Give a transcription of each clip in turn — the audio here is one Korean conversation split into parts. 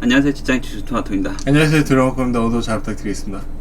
안녕하세요. 직장인 주주 토마토입니다. 안녕하세요. 드라마컴입니다 오늘 잘 부탁드리겠습니다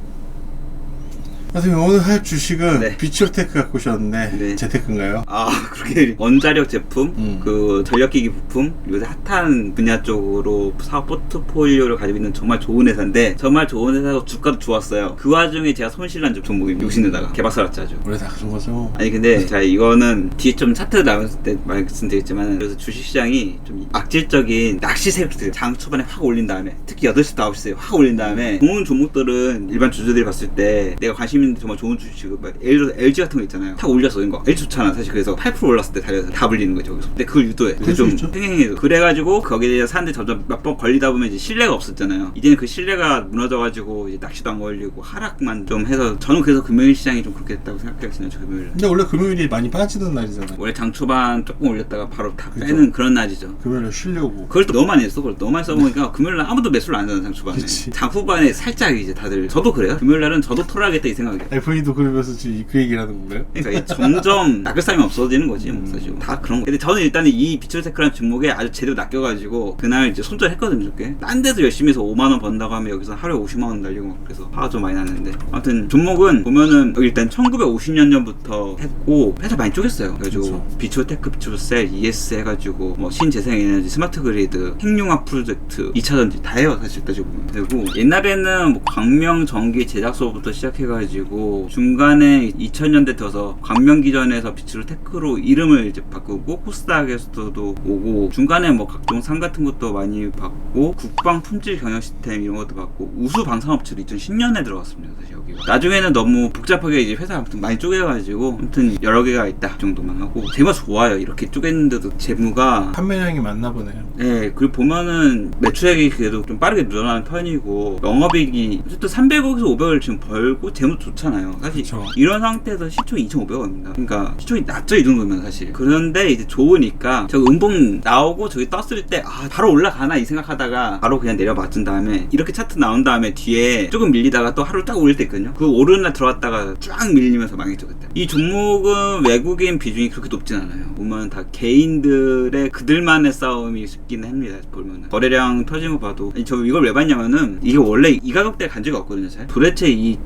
선생님 오늘 할 주식은 네. 비추어테크 갖고 오셨는데 네. 재테크인가요? 아 그렇게 원자력 제품 음. 그 전력기기 부품 요새 핫한 분야 쪽으로 사업 포트폴리오를 가지고 있는 정말 좋은 회사인데 정말 좋은 회사고 주가도 좋았어요 그 와중에 제가 손실난 좀 종목이 욕심내다가 개박살 났죠 아주 원래 다 그런 거죠 아니 근데 자 이거는 뒤에 좀 차트 나왔을 때 말씀드렸지만 그래서 주식시장이 좀 악질적인 낚시 세력들 장 초반에 확 올린 다음에 특히 8시 9시에 확 올린 다음에 좋은 종목들은 일반 주주들이 봤을 때 내가 관심 있는 정말 좋은 주식 막 예를 들어서 LG 같은 거 있잖아요 탁 올렸어 이거 LG 좋잖아 사실 그래서 8% 올랐을 때 달려서 다 불리는 거죠 거기서 근데 그걸 유도해 수 좀. 횡행해요 그래가지고 거기에 대해서 사람들이 점점 몇 번 걸리다 보면 이제 신뢰가 없었잖아요 이제는 그 신뢰가 무너져가지고 이제 낚시도 안 걸리고 하락만 좀 해서 저는 그래서 금요일 시장이 좀 그렇게 됐다고 생각해요 지난주 금요일 근데 원래 금요일이 많이 빠지는 날이잖아요 원래 장 초반 조금 올렸다가 바로 다 그죠. 빼는 그런 날이죠. 금요일에 쉬려고 그걸 또 너무 많이 했어. 그걸 너무 많이 써보니까 금요일 날 아무도 매수를 안 하잖아, 장 초반에. 그치. 장 후반에 살짝 이제 다들, 저도 그래요. 금요일 날은 저도 털어야겠다 이 생각 이에요. FA도 그러면서 지금 그 얘기를 하는 건가요? 그러니까 점점 사람이 없어지는 거지, 뭐, 사실. 다 그런 거. 근데 저는 일단은 이 비철테크라는 종목에 아주 제대로 낚여가지고, 그날 이제 손절했거든요, 꽤. 딴 데서 열심히 해서 5만원 번다고 하면 여기서 하루에 50만원 날리고 막 그래서 화가 좀 많이 났는데. 아무튼 종목은 보면은 일단 1950년 전부터 했고, 회사 많이 쪼갰어요. 그래가지고, 그쵸. 비추테크, 비추셀, ES 해가지고 뭐 신재생에너지, 스마트 그리드, 핵융합 프로젝트, 2차전지 다 해요 사실 따지고 보면 되고 옛날에는 뭐 광명 전기 제작소부터 시작해가지고 중간에 2000년대 들어서 광명 기전에서 비추 테크로 이름을 이제 바꾸고 코스닥에서도 오고 중간에 뭐 각종 상 같은 것도 많이 받고 국방 품질 경영 시스템 이런 것도 받고 우수 방산업체도 2010년에 들어갔습니다 사실 여기가. 나중에는 너무 복잡하게 이제 회사 아무튼 많이 쪼개가지고 아무튼 여러 개가 있다 그 정도만 하고 재무가 좋아요. 이렇게 쪼갰는데도 재무가 판매량이 많나 보네요. 네, 그리고 보면은 매출액이 그래도 좀 빠르게 늘어나는 편이고 영업이익이 어쨌든 300억에서 500억을 지금 벌고 재무 좋잖아요. 사실 그쵸. 이런 상태에서 시총이 2,500억입니다. 그러니까 시총이 낮죠 이 정도면 사실. 그런데 이제 좋으니까 저 음봉 나오고 저기 떴을 때 아 바로 올라가나 이 생각하다가 바로 그냥 내려 맞춘 다음에 이렇게 차트 나온 다음에 뒤에 조금 밀리다가 또 하루 딱 올릴 때 있거든요. 그 오르는 날 들어왔다가 쫙 밀리면서 망했죠 그때. 이 종목은 외국인 비중이 그렇게 높진 않아요. 보면 다 개인들의 그들만의 싸움이 있긴 합니다. 보면 거래량 터진 거 봐도 아니, 저 이걸 왜 봤냐면은 이게 원래 이 가격대 간 적이 없거든요. 잘. 도대체 이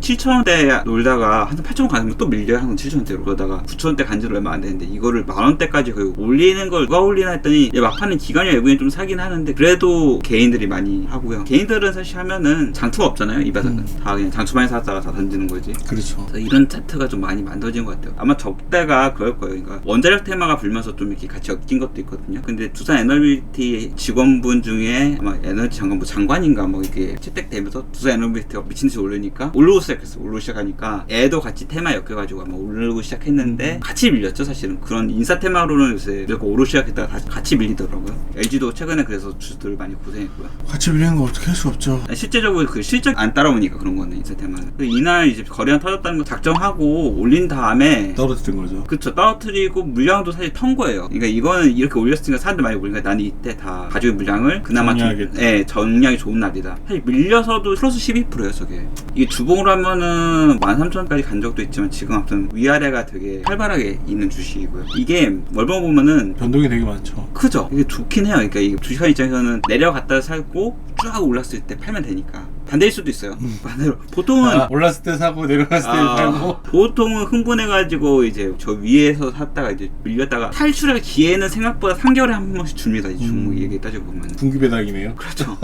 7천원대 놀다가 한 8천원 가면 또 밀려요. 항상 7천원대로 그러다가 9천원대 간 지도 얼마 안 되는데 이거를 만원대까지 거의 올리는 걸 누가 올리나 했더니 막판에 기관이 외국인 좀 사긴 하는데 그래도 개인들이 많이 하고요. 개인들은 사실 하면은 장투가 없잖아요. 이 바닥은 음. 다 그냥 장투만 샀다가 다 던지는 거지. 그렇죠 이런 차트가 좀 많이 만들어진 것 같아요. 아마 적대가 그럴 거예요. 그러니까 원자력 테마가 불면서 좀 이렇게 같이 엮인 것도 있거든요. 근데 두산 에너비티 직원분 중에 아마 에너지 장관부 장관인가 뭐 이렇게 채택되면서 두산 에너비티가 미친 듯이 오르니까 오르고 시작했어. 오르고 시작하 니까 애도 같이 테마 엮여가지고 아마 오르고 시작했는데 같이 밀렸죠. 사실은 그런 인사 테마로는 요새 무조건 오르고 시작했다가 다시 같이 밀리더라고요. LG도 최근에 그래서 주주들 많이 고생했고요. 같이 밀리는 거 어떻게 할 수 없죠 아니, 실제적으로 그 실적 안 따라오니까 그런 거는 인사 테마는. 그 이날 이제 거래량 터졌다는 거 작정하고 올린 다음에 떨어뜨린 거죠 그쵸 떨어뜨리고 물량도 사실 턴 거예요 그러니까 이거는 이렇게 올렸으니까 사람들 많이 올리니까 나는 이때 다 가지고 물량을 그나마 좀- 정리하겠다. 예, 정리하기 좋은 날이다 사실 밀려서도 플러스 12%예요 저게 이게 주봉으로 하면은 13,000원까지 간 적도 있지만 지금 아무튼 위아래가 되게 활발하게 있는 주식이고요. 이게 월봉 보면은 변동이 되게 많죠. 크죠? 이게 좋긴 해요. 그러니까 이 주식한 입장에서는 내려갔다 살고 쫙 올랐을 때 팔면 되니까 반대일 수도 있어요 반대로 보통은 아, 올랐을 때 사고 내려갔을 때 아, 팔고 보통은 흥분해가지고 이제 저 위에서 샀다가 이제 밀렸다가 탈출할 기회는 생각보다 3개월에 한 번씩 줍니다. 이 종목 음. 얘기 따지고 보면. 분기 배당이네요 그렇죠.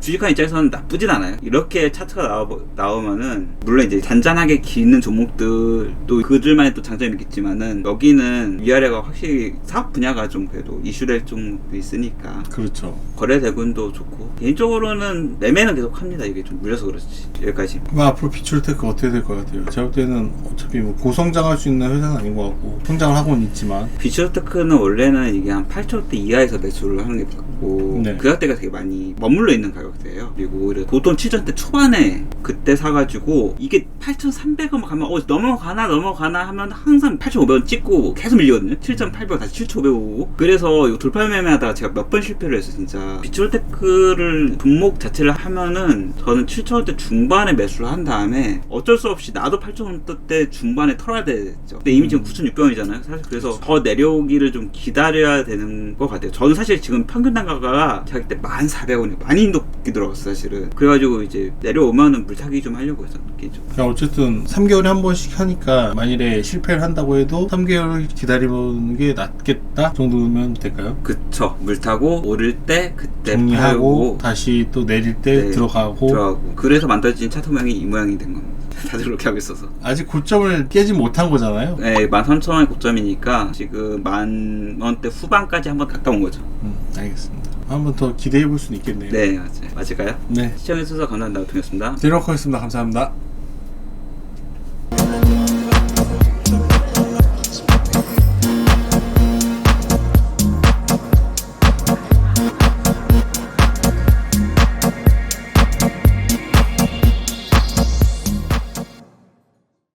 주식한 입장에서는 나쁘진 않아요. 이렇게 차트가 나오, 나오면은 물론 이제 잔잔하게 기는 종목들도 그들만의 또 장점이 있겠지만은 여기는 위아래가 확실히 사업 분야가 좀 그래도 이슈될 종목도 있으니까 그렇죠 거래 대군도 좋고 개인적으로는 매매는 계속 합니다. 이게 좀 물려서 그렇지 여기까지. 그럼 앞으로 비추어테크 어떻게 될 것 같아요? 제가 볼 때는 어차피 뭐 고성장할 수 있는 회사는 아닌 것 같고 성장을 하고는 있지만 비추어테크는 원래는 이게 한 8천원대 이하에서 매수를 하는 게 맞고 네. 그 가격대가 되게 많이 머물러 있는 가격대예요 그리고 오히려 보통 7천대 초반에 그때 사가지고 이게 8,300원 가면 어 넘어가나 넘어가나 하면 항상 8,500원 찍고 계속 밀리거든요 7,800원 다시 7,500원 오고 그래서 이거 돌파 매매하다가 제가 몇 번 실패를 했어요 진짜 비추어테크를 종목 자체를 하면은 저는 7,000원대 중반에 매수를 한 다음에 어쩔 수 없이 나도 8,000원대 중반에 털어야 되죠. 근데 이미 지금 9,600원이잖아요. 사실 그래서 더 내려오기를 좀 기다려야 되는 것 같아요. 저는 사실 지금 평균 단가가 제가 그때 1,400원이 많이 높게 들어갔어요, 사실은. 그래가지고 이제 내려오면은 물타기 좀 하려고 해서 개인적으로. 그냥 어쨌든 3개월에 한 번씩 하니까 만일에 실패를 한다고 해도 3개월 기다리는 게 낫겠다 정도면 될까요? 그쵸. 물 타고 오를 때 그때 정리하고 팔고 다시 또 내릴 때 네, 들어가고 들어가고 그래서 만들어진 차트 모양이 이 모양이 된 겁니다. 다들 그렇게 하고 있어서. 아직 고점을 깨지 못한 거잖아요. 네, 13,000원이 고점이니까 지금 만 원대 후반까지 한번 온 거죠. 음, 알겠습니다. 한번 더 기대해 볼 수는 있겠네요. 네, 맞아요. 맞을까요? 네. 시청해주셔서 감사합니다. 동이었습니다. 드리도록 하겠습니다. 감사합니다.